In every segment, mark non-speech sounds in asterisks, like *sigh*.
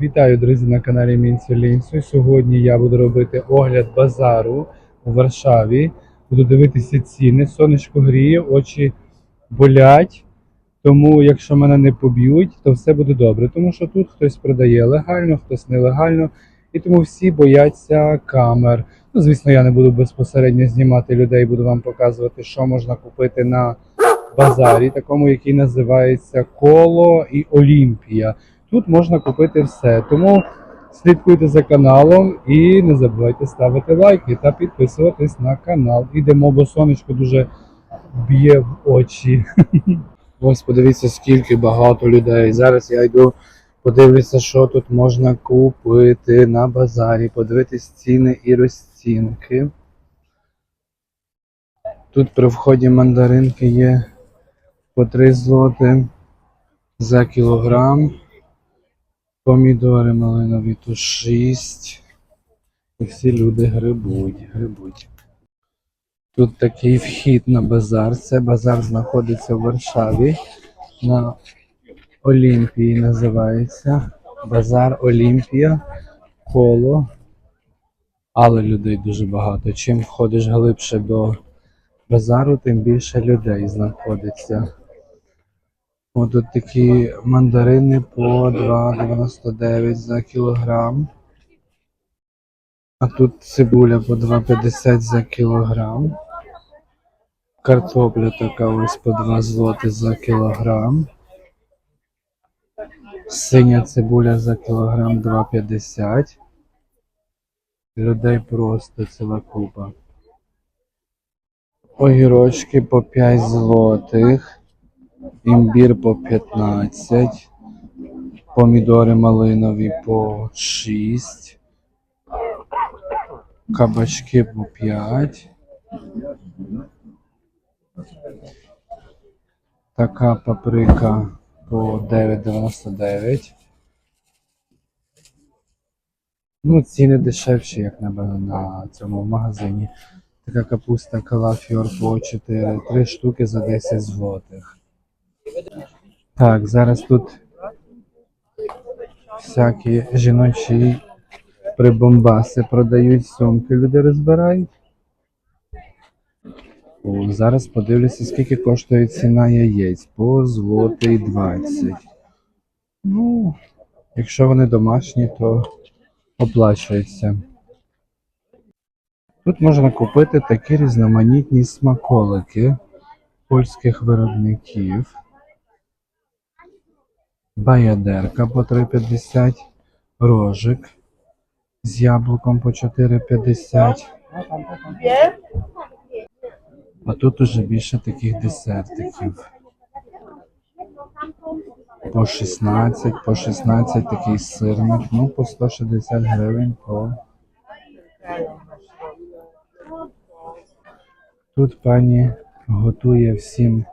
Вітаю, друзі, на каналі Мінці Лінцю. Сьогодні я буду робити огляд базару у Варшаві. Буду дивитися ціни. Сонечко гріє, очі болять. Тому, якщо мене не поб'ють, то все буде добре. Тому що тут хтось продає легально, хтось нелегально. І тому всі бояться камер. Ну, звісно, я не буду безпосередньо знімати людей, буду вам показувати, що можна купити на базарі, такому, який називається Коло і Олімпія. Тут можна купити все. Тому слідкуйте за каналом і не забувайте ставити лайки та підписуватись на канал. Ідемо, бо сонечко дуже б'є в очі. *laughs* Ось подивіться, скільки багато людей. Зараз я йду подивлюся, що тут можна купити на базарі, подивитись ціни і розцінки. Тут при вході мандаринки є по 3 злоти за кілограм. Помідори малинові тут 6. І всі люди грибуть, грибуть. Тут такий вхід на базар. Це базар знаходиться в Варшаві. На Олімпії називається. Базар Олімпія. Коло. Але людей дуже багато. Чим входиш глибше до базару, тим більше людей знаходиться. От тут такі мандарини по 2,99 за кілограм. А тут цибуля по 2,50 за кілограм. Картопля така ось по 2 злоти за кілограм. Синя цибуля за кілограм 2,50. Людей просто ціла купа. Огірочки по 5 злотих. Імбір по 15, помідори малинові по 6, кабачки по 5. Така паприка по 9,99. Ну, ціни дешевші, як на, на цьому магазині. Така капуста калафіор по 4, 3 штуки за 10 злотих. Так, зараз тут всякі жіночі прибомбаси продають, сумки люди розбирають. О, зараз подивлюся, скільки коштує ціна яєць. По злотий 20. Ну, якщо вони домашні, то оплачується. Тут можна купити такі різноманітні смаколики польських виробників. Баядерка по 3,50, рожик з яблуком по 4,50. А тут уже більше таких десертиків. По 16, по 16 такий сирник, ну по 160 гривень по. Тут пані готує всім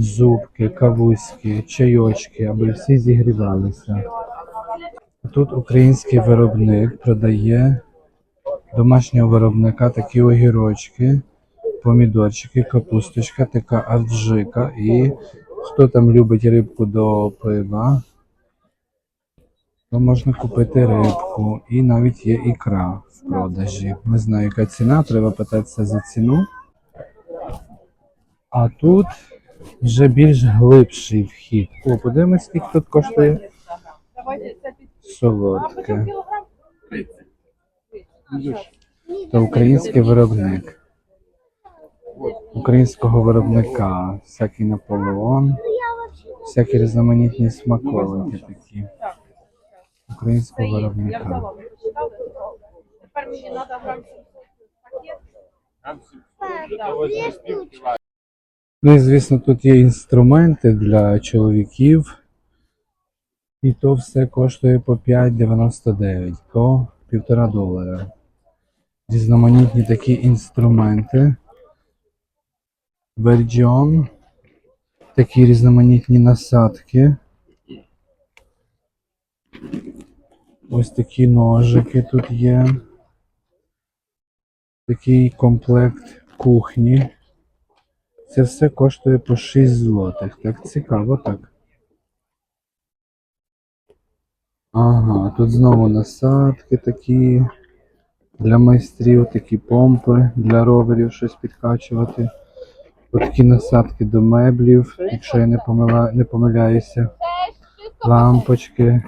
зубки, кавуськи, чайочки, аби всі зігрівалися. Тут український виробник продає домашнього виробника такі огірочки, помідорчики, капусточка, така аджика. І хто там любить рибку до пива, то можна купити рибку. І навіть є ікра в продажі. Не знаю, яка ціна, треба питатися за ціну. А тут вже більш глибший вхід. О, подивимось, скільки тут коштує солодке. Це український виробник. Українського виробника. Всякий Наполеон, всякі різноманітні смаколики такі. Українського виробника. Тепер мені треба грам пакет. Ну і звісно, тут є інструменти для чоловіків. І то все коштує по 5,99, по півтора долара. Різноманітні такі інструменти. Верджіон. Такі різноманітні насадки. Ось такі ножики тут є. Такий комплект кухні. Це все коштує по 6 злотих. Так цікаво так. Ага, тут знову насадки такі для майстрів, такі помпи для роверів щось підкачувати. Ось такі насадки до меблів, якщо я не, помила... не помиляюся. Лампочки.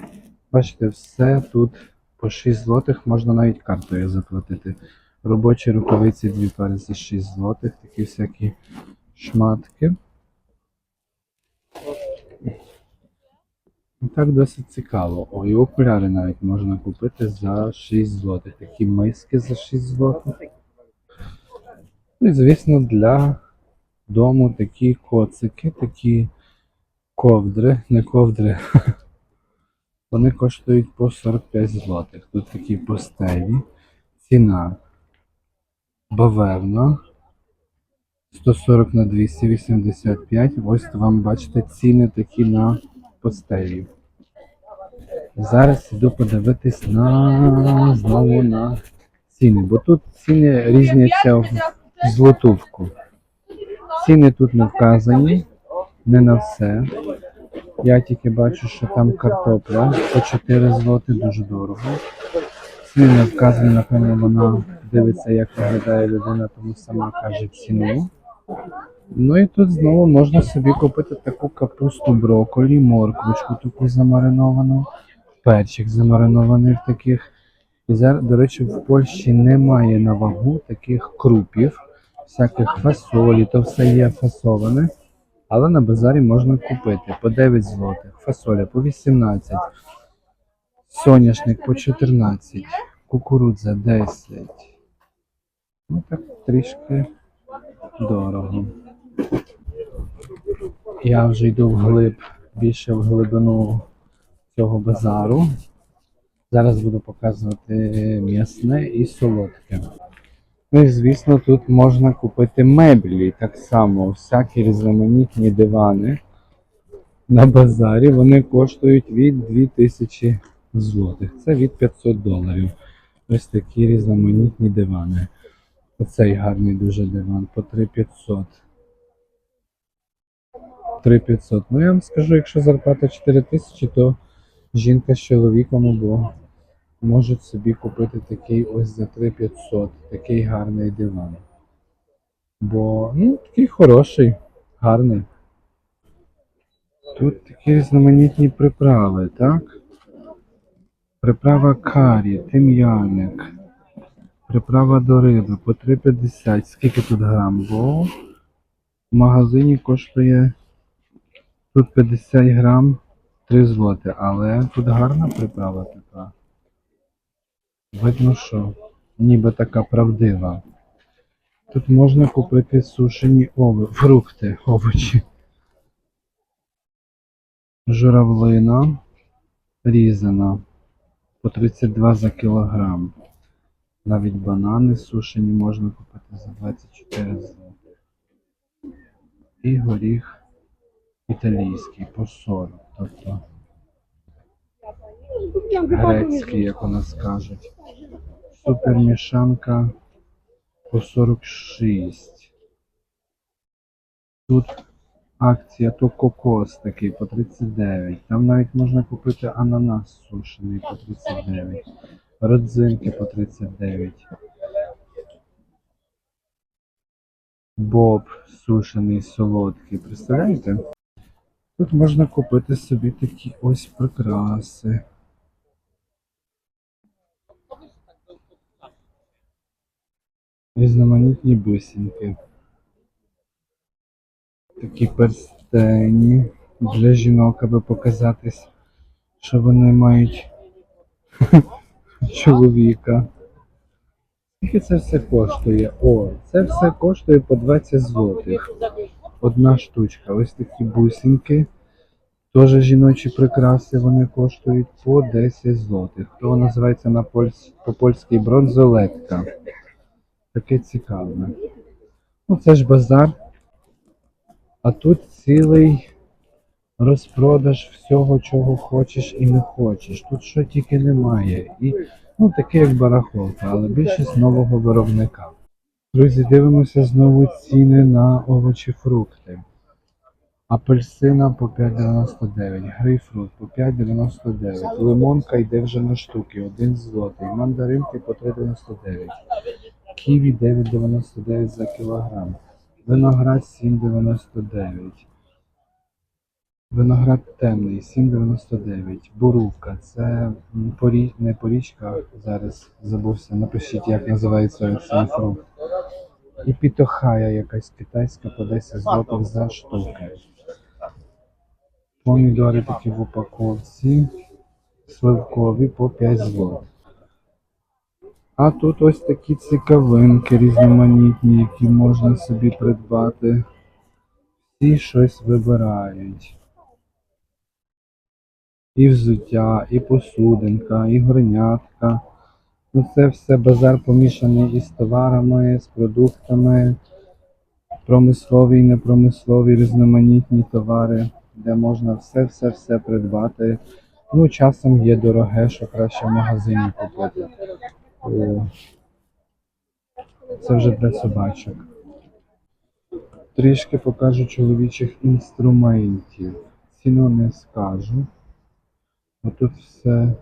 Бачите, все тут по 6 злотих, можна навіть картою заплатити. Робочі рукавиці дві пари за 6 злотих, такі всякі шматки. І так досить цікаво. О, і окуляри навіть можна купити за 6 злотих. Такі миски за 6 злотих. Ну і, звісно, для дому такі коцики, такі ковдри, не ковдри. *laughs* Вони коштують по 45 злотих. Тут такі постелі. Ціна бавевна. 140 на 285. Ось вам бачите ціни такі на постелі. Зараз іду подивитись на знову на ціни, бо тут ціни різняться в злотувку. Ціни тут не вказані, не на все. Я тільки бачу, що там картопля по 4 злоти, дуже дорого. Ціни не вказані, напевно, вона дивиться, як виглядає людина, тому сама каже ціну. Ну і тут знову можна собі купити таку капусту брокколі, морквочку таку замариновану, перчик замаринований в таких. І зараз, до речі, в Польщі немає на вагу таких крупів, всяких фасолі, то все є фасоване. Але на базарі можна купити по 9 злотих, фасоля по 18, соняшник по 14, кукурудза 10. Ну так трішки дорого. Я вже йду вглиб, більше в глибину цього базару. Зараз буду показувати м'ясне і солодке. Ну і звісно, тут можна купити меблі так само, всякі різноманітні дивани на базарі. Вони коштують від 2000 злотих. Це від 500 доларів. Ось такі різноманітні дивани. Оцей гарний дуже диван по 3500. 3500. Ну я вам скажу, якщо зарплата 4000, то жінка з чоловіком або можуть собі купити такий ось за 3500, такий гарний диван. Бо, ну, такий хороший, гарний. Тут такі різноманітні приправи, так? Приправа карі, тим'яник. Приправа до риби по 3,50. Скільки тут грам? Бо в магазині коштує тут 50 грам 3 злоти, але тут гарна приправа така. Видно, що ніби така правдива. Тут можна купити сушені ови, фрукти, овочі. Журавлина різана по 32 за кілограм. Навіть банани сушені можна купити за 24 злоти. І горіх італійський по 40. Тобто грецький, як у нас кажуть. Супермішанка по 46. Тут акція то кокос такий по 39. Там навіть можна купити ананас сушений по 39. Родзинки по 39. Боб сушений солодкий. Представляєте? Тут можна купити собі такі ось прикраси. Різноманітні бусинки. Такі перстені для жінок, аби показатись, що вони мають чоловіка. Скільки це все коштує? О, це все коштує по 20 злотих. Одна штучка. Ось такі бусинки. Теж жіночі прикраси вони коштують по 10 злотих. То називається на польсь... по-польськи бронзолетка. Таке цікаве. Ну, це ж базар. А тут цілий розпродаж всього, чого хочеш і не хочеш. Тут що тільки немає. І, ну, таке як барахолка, але більшість нового виробника. Друзі, дивимося знову ціни на овочі фрукти. Апельсина по 5,99, грейпфрут по 5,99, лимонка йде вже на штуки, 1 злотий, мандаринки по 3,99, ківі 9,99 за кілограм, виноград 7,99, виноград темний 7,99, бурувка, це порі... не порічка, зараз забувся, напишіть, як називається цей фрукт. І пітохая якась китайська по 10 злотих за штуки. Помідори такі в упаковці, сливкові по 5 злотих. А тут ось такі цікавинки різноманітні, які можна собі придбати. Всі щось вибирають. І взуття, і посудинка, і горнятка. Ну це все базар помішаний із товарами, з продуктами, промислові і непромислові різноманітні товари, де можна все-все-все придбати. Ну, часом є дороге, що краще в магазині купити. Це вже для собачок. Трішки покажу чоловічих інструментів. Ціну не скажу. Отут все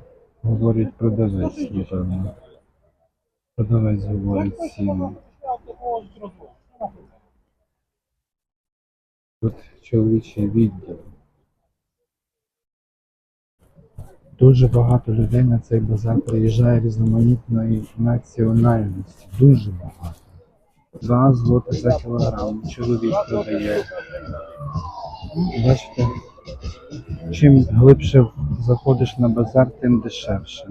говорить продавець, напевно. Продавець говорить ціну. Тут чоловічий відділ. Дуже багато людей на цей базар приїжджає різноманітної національності. Дуже багато. Два злоти за кілограм. Чоловік продає. Бачите, чим глибше заходиш на базар, тим дешевше.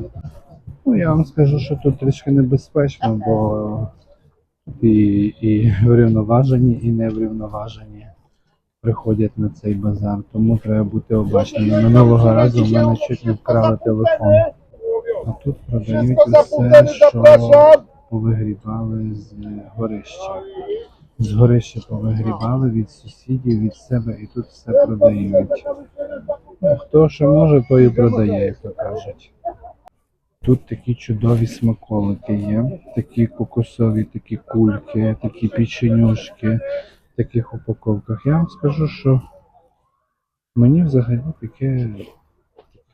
Ну, я вам скажу, що тут трішки небезпечно, бо і, і врівноважені, і неврівноважені приходять на цей базар, тому треба бути обачними. Минулого разу в мене чуть не вкрали телефон. А тут продають усе, що повигрібали з горища. З горища повигрібали від сусідів, від себе, і тут все продають. Ну, хто що може, то і продає, як то кажуть. Тут такі чудові смаколики є, такі кокосові, такі кульки, такі печенюшки в таких упаковках. Я вам скажу, що мені взагалі таке в таких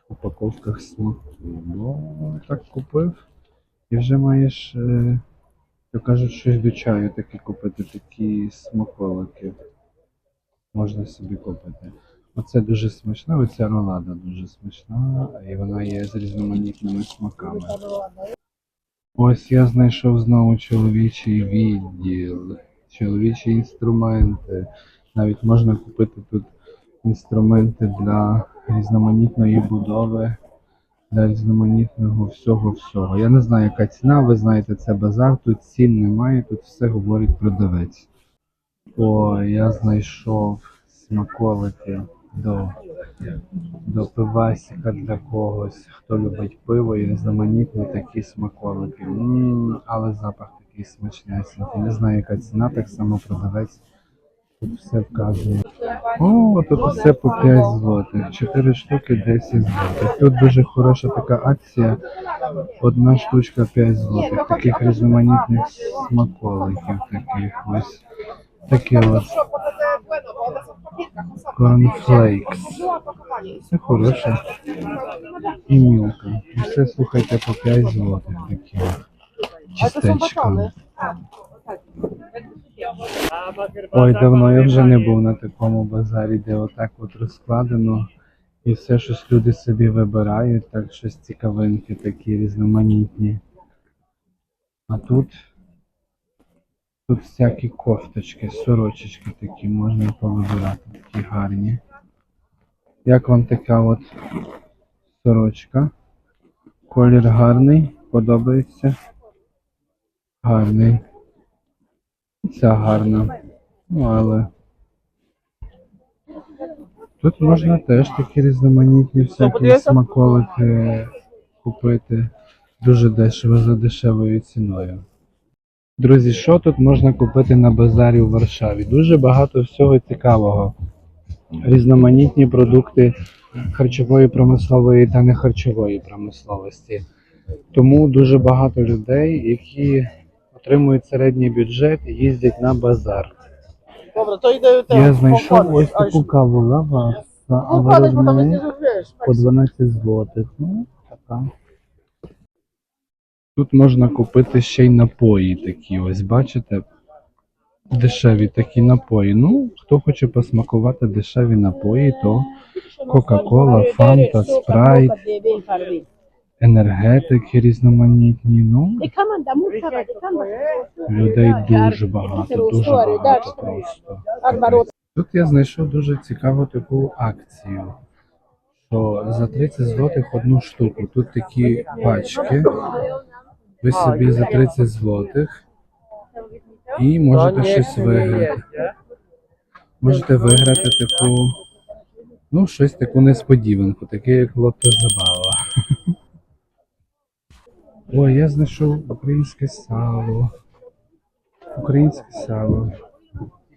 упаковках смакує. Бо так купив і вже маєш, е, то кажуть, щось до чаю таке купити, такі смаколики. Можна собі купити. Оце дуже смачна, оця ролада дуже смачна, і вона є з різноманітними смаками. Ось я знайшов знову чоловічий відділ, чоловічі інструменти. Навіть можна купити тут інструменти для різноманітної будови, для різноманітного всього-всього. Я не знаю, яка ціна, ви знаєте, це базар, тут цін немає, тут все говорить продавець. О, я знайшов смаколики до, до пивасика для когось, хто любить пиво і різноманітні такі смаколики. м але запах такий смачнесенький. Не знаю, яка ціна, так само продавець. Тут все вказує. О, тут все по 5 злотих. 4 штуки 10 злотих. Тут дуже хороша така акція. Одна штучка 5 злотих. Таких різноманітних смаколиків таких ось. Такі от корнфлейкс. Це хороше. І мілка. Все, слухайте, по 5 злотих такі. от. Ой, давно я вже не був на такому базарі, де отак от розкладено. І все щось люди собі вибирають, так щось цікавинки такі різноманітні. А тут, тут всякі кофточки, сорочечки такі можна повибирати, такі гарні. Як вам така от сорочка? Колір гарний, подобається? Гарний. Ця гарна. Ну, але. Тут можна теж такі різноманітні всякі смаколики купити дуже дешево за дешевою ціною. Друзі, що тут можна купити на базарі у Варшаві? Дуже багато всього цікавого. Різноманітні продукти харчової промислової та нехарчової промисловості. Тому дуже багато людей, які отримують середній бюджет і їздять на базар. Добре, то йде у Я знайшов ось таку каву лаваса, а Ну, падаєш, бо там не виробник зробиш. по 12 злотих. Ну, така. Тут можна купити ще й напої такі, ось бачите? Дешеві такі напої. Ну, хто хоче посмакувати дешеві напої, то Кока-кола, Фанта, Спрайт, енергетики різноманітні. Ну, людей дуже багато, дуже багато просто. Тут я знайшов дуже цікаву таку акцію. Що за 30 злотих одну штуку. Тут такі пачки. Ви собі за 30 злотих і можете щось виграти. Можете виграти таку, ну, щось таку несподіванку, таке як лото забава. Ой, я знайшов українське сало. Українське сало.